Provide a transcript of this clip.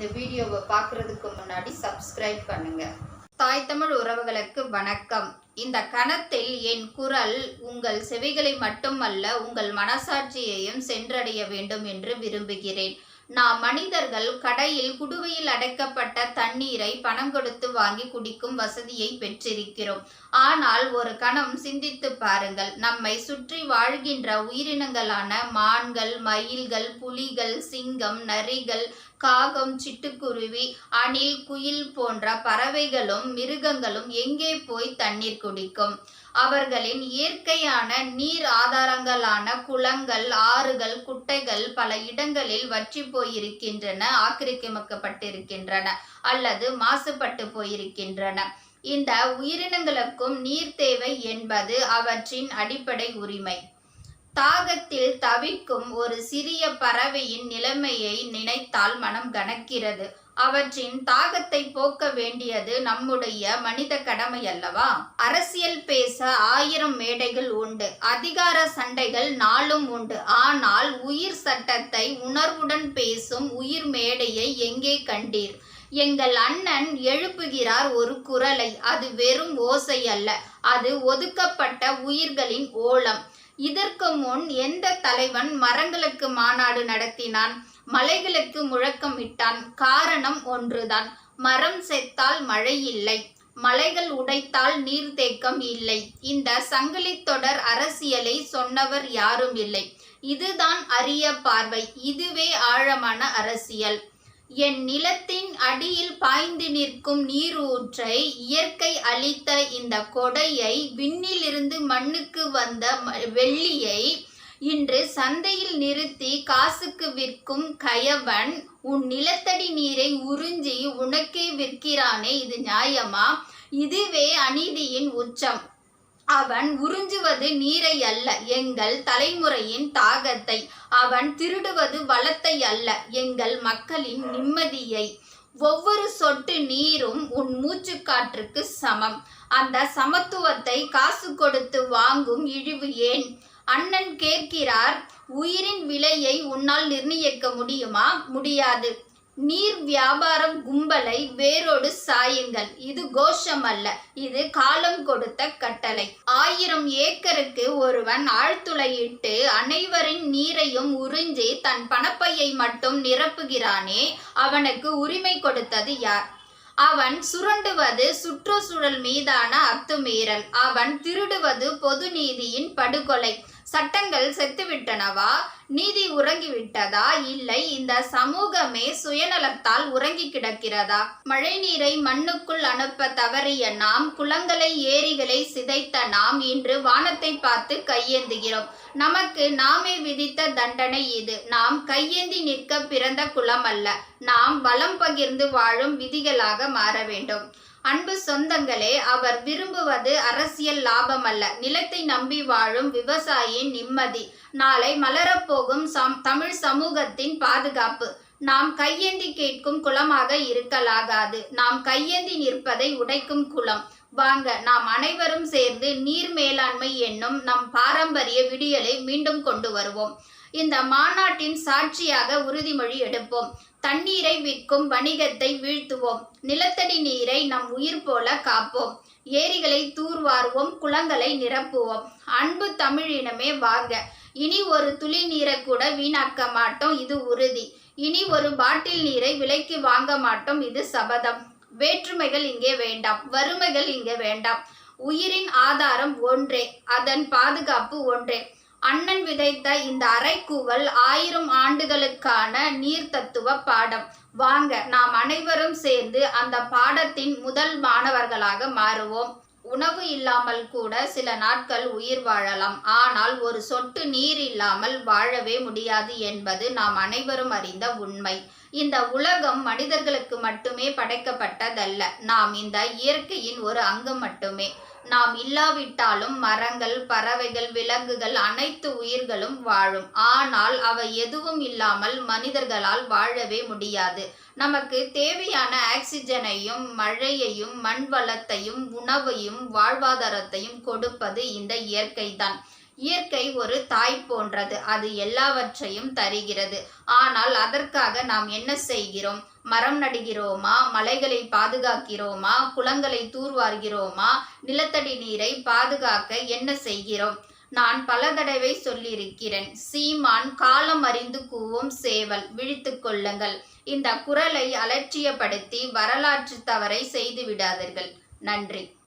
இந்த வீடியோவை பார்க்குறதுக்கு முன்னாடி சப்ஸ்கிரைப் பண்ணுங்க. தாய் தமிழ் உறவுகளுக்கு வணக்கம். இந்த கணத்தில் என் குரல் உங்கள் செவிகளை மட்டுமல்ல உங்கள் மனசாட்சியையும் சென்றடைய வேண்டும் என்று விரும்புகிறேன். நாம் மனிதர்கள் கடையில் குடுவையில் அடைக்கப்பட்ட தண்ணீரை பணம் கொடுத்து வாங்கி குடிக்கும் வசதியை பெற்றிருக்கிறோம். ஆனால் ஒரு கணம் சிந்தித்து பாருங்கள். நம்மை சுற்றி வாழ்கின்ற உயிரினங்களான மான்கள் மயில்கள் புலிகள் சிங்கம் நரிகள் காகம் சிட்டுக்குருவி அணில் குயில் போன்ற பறவைகளும் மிருகங்களும் எங்கே போய் தண்ணீர் குடிக்கும்? அவர்களின் இயற்கையான நீர் ஆதாரங்களான குளங்கள் ஆறுகள் குட்டைகள் பல இடங்களில் வற்றி போயிருக்கின்றன ஆக்கிரமிக்கப்பட்டிருக்கின்றன அல்லது மாசுபட்டு போயிருக்கின்றன. இந்த உயிரினங்களுக்கும் நீர் தேவை என்பது அவற்றின் அடிப்படை உரிமை. தாகத்தில் தவிக்கும் ஒரு சிறிய பறவையின் நிலைமையை நினைத்தால் மனம் கனக்கிறது. அவற்றின் தாகத்தை போக்க வேண்டியது நம்முடைய மனித கடமை அல்லவா? அரசியல் பேச ஆயிரம் மேடைகள் உண்டு. அதிகார சண்டைகள் நாளும் உண்டு. ஆனால் உயிர் சட்டத்தை உணர்வுடன் பேசும் உயிர் மேடையை எங்கே கண்டீர்? எங்கள் அண்ணன் எழுப்புகிறார் ஒரு குரலை. அது வெறும் ஓசை அல்ல. அது ஒதுக்கப்பட்ட உயிர்களின் ஓலம். இதற்கு முன் எந்த தலைவன் மரங்களுக்கு மாநாடு நடத்தினான்? மலைகளுக்கு முழக்கம் இட்டான். காரணம் ஒன்றுதான். மரம் செத்தால் மழை இல்லை. மலைகள் உடைத்தால் நீர்த்தேக்கம் இல்லை. இந்த சங்கிலி தொடர் அரசியலை சொன்னவர் யாரும் இல்லை. இதுதான் அரிய பார்வை. இதுவே ஆழமான அரசியல். என் நிலத்தின் அடியில் பாய்ந்து நிற்கும் நீரூற்றை இயற்கை அளித்த இந்த கொடையை விண்ணிலிருந்து மண்ணுக்கு வந்த வெள்ளியை இன்று சந்தையில் நிறுத்தி காசுக்கு விற்கும் கயவன் உன் நிலத்தடி நீரை உறிஞ்சி உனக்கே விற்கிறானே இது நியாயமா? இதுவே அநீதியின் உச்சம். அவன் உறிஞ்சுவது நீரை அல்ல எங்கள் தலைமுறையின் தாகத்தை. அவன் திருடுவது வளத்தை அல்ல எங்கள் மக்களின் நிம்மதியை. ஒவ்வொரு சொட்டு நீரும் உன் மூச்சுக்காற்றுக்கு சமம். அந்த சமத்துவத்தை காசு கொடுத்து வாங்கும் இழிவு ஏன்? அண்ணன் கேட்கிறார் உயிரின் விலையை உன்னால் நிர்ணயிக்க முடியுமா? முடியாது. நீர் வியாபாரம் கும்பலை வேரோடு சாயுங்கள். இது கோஷம் அல்ல இது காலம் கொடுத்த கட்டளை. ஆயிரம் ஏக்கருக்கு ஒருவன் ஆழ்துளையிட்டு அனைவரின் நீரையும் உறிஞ்சி தன் பணப்பையை மட்டும் நிரப்புகிறானே அவனுக்கு உரிமை கொடுத்தது யார்? அவன் சுரண்டுவது சுற்றுச்சூழல் மீதான அத்துமீறல். அவன் திருடுவது பொது நீதியின் படுகொலை. சட்டங்கள் செத்துவிட்டனவா? நீதி உறங்கிவிட்டதா? இல்லை இந்த சமூகமே சுயநலத்தால் உறங்கி கிடக்கிறதா? மழை நீரை மண்ணுக்குள் அனுப்ப தவறிய நாம் குளங்களை ஏரிகளை சிதைத்த நாம் இன்று வானத்தை பார்த்து கையேந்துகிறோம். நமக்கு நாமே விதித்த தண்டனை இது. நாம் கையேந்தி நிற்க பிறந்த குலம் அல்ல. நாம் வளம் பகிர்ந்து வாழும் விதிகளாக மாற வேண்டும். அன்பு சொந்தங்களே அவர் விரும்புவது அரசியல் லாபம் அல்ல நிலத்தை நம்பி வாழும் விவசாயியின் நிம்மதி. நாளை மலரப்போகும் சம் தமிழ் சமூகத்தின் பாதுகாப்பு. நாம் கையேந்தி கேட்கும் குளமாக இருக்கலாகாது. நாம் கையேந்தி நிற்பதை உடைக்கும் குலம். வாங்க நாம் அனைவரும் சேர்ந்து நீர் மேலாண்மை என்னும் நம் பாரம்பரிய விடியலை மீண்டும் கொண்டு வருவோம். இந்த மாநாட்டின் சாட்சியாக உறுதிமொழி எடுப்போம். தண்ணீரை விற்கும் வணிகத்தை வீழ்த்துவோம். நிலத்தடி நீரை நம் உயிர் போல காப்போம். ஏரிகளை தூர்வாருவோம். குளங்களை நிரப்புவோம். அன்பு தமிழினமே வாங்க இனி ஒரு துளி நீரை கூட வீணாக்க மாட்டோம். இது உறுதி. இனி ஒரு பாட்டில் நீரை விலைக்கு வாங்க மாட்டோம். இது சபதம். வேற்றுமைகள் இங்கே வேண்டாம். வறுமைகள் இங்கே வேண்டாம். உயிரின் ஆதாரம் ஒன்றே. அதன் பாதுகாப்பு ஒன்றே. அண்ணன் விதைத்த இந்த அரைக்கூவல் ஆயிரம் ஆண்டுகளுக்கான நீர் தத்துவ பாடம். வாங்க நாம் அனைவரும் சேர்ந்து அந்த பாடத்தின் முதல் மாணவர்களாக மாறுவோம். உணவு இல்லாமல் கூட சில நாட்கள் உயிர் வாழலாம். ஆனால் ஒரு சொட்டு நீர் இல்லாமல் வாழவே முடியாது என்பது நாம் அனைவரும் அறிந்த உண்மை. இந்த உலகம் மனிதர்களுக்கு மட்டுமே படைக்கப்பட்டதல்ல. நாம் இந்த இயற்கையின் ஒரு அங்கம் மட்டுமே. நாம் இல்லாவிட்டாலும் மரங்கள் பறவைகள் விலங்குகள் அனைத்து உயிர்களும் வாழும். ஆனால் அவை எதுவும் இல்லாமல் மனிதர்களால் வாழவே முடியாது. நமக்கு தேவையான ஆக்சிஜனையும் மழையையும் மண் வளத்தையும் உணவையும் வாழ்வாதாரத்தையும் கொடுப்பது இந்த இயற்கைதான். இயற்கை ஒரு தாய் போன்றது. அது எல்லாவற்றையும் தருகிறது. ஆனால் அதற்காக நாம் என்ன செய்கிறோம்? மரம் நடுகிறோமா? மலைகளை பாதுகாக்கிறோமா? குளங்களை தூர்வார்கிறோமா? நிலத்தடி நீரை பாதுகாக்க என்ன செய்கிறோம்? நான் பல தடவை சொல்லியிருக்கிறேன் சீமான் காலம் அறிந்து கூவும் சேவல் விழித்து கொள்ளுங்கள். இந்த குரலை அலட்சியப்படுத்தி வரலாற்று தவறை செய்து விடாதீர்கள். நன்றி.